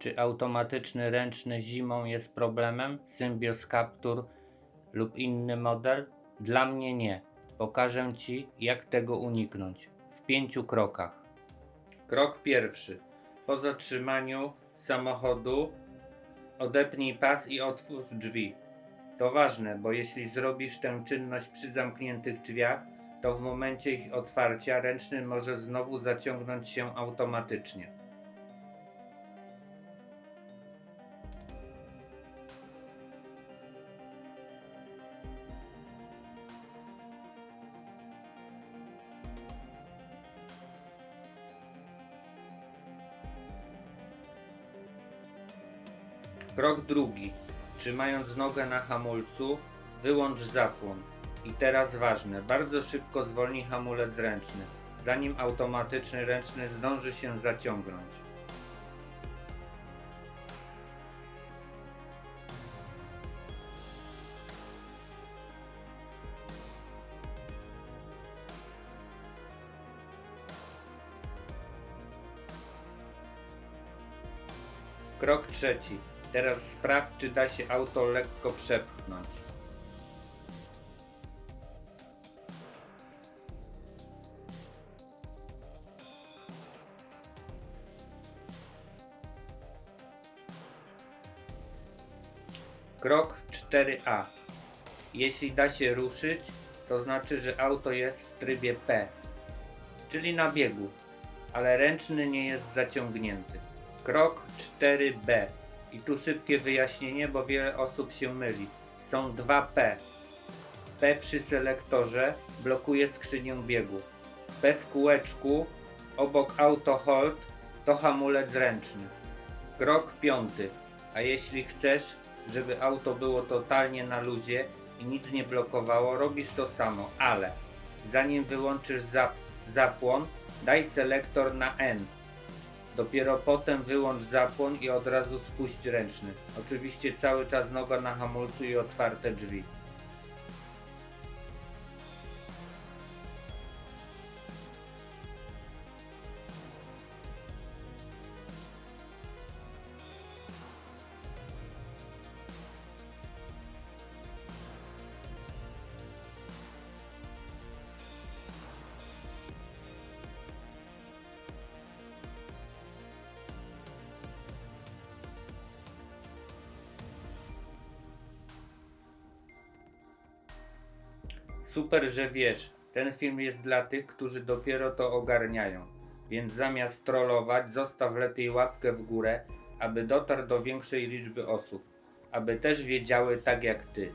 Czy automatyczny ręczny zimą jest problemem? Symbios Captur lub inny model? Dla mnie nie. Pokażę Ci, jak tego uniknąć. W pięciu krokach. Krok pierwszy. Po zatrzymaniu samochodu odepnij pas i otwórz drzwi. To ważne, bo jeśli zrobisz tę czynność przy zamkniętych drzwiach, to w momencie ich otwarcia ręczny może znowu zaciągnąć się automatycznie. Krok drugi. Trzymając nogę na hamulcu, wyłącz zapłon. I teraz ważne, bardzo szybko zwolnij hamulec ręczny, zanim automatyczny ręczny zdąży się zaciągnąć. Krok trzeci. Teraz sprawdź, czy da się auto lekko przepchnąć. Krok 4a. Jeśli da się ruszyć, to znaczy, że auto jest w trybie P, czyli na biegu, ale ręczny nie jest zaciągnięty. Krok 4b. I tu szybkie wyjaśnienie, bo wiele osób się myli. Są dwa P. P przy selektorze blokuje skrzynię biegu. P w kółeczku obok auto hold to hamulec ręczny. Krok piąty. A jeśli chcesz, żeby auto było totalnie na luzie i nic nie blokowało, robisz to samo, ale zanim wyłączysz zap zapłon, daj selektor na N. Dopiero potem wyłącz zapłon i od razu spuść ręczny. Oczywiście cały czas noga na hamulcu i otwarte drzwi. Super, że wiesz. Ten film jest dla tych, którzy dopiero to ogarniają. Więc zamiast trollować, zostaw lepiej łapkę w górę, aby dotarł do większej liczby osób. Aby też wiedziały tak jak ty.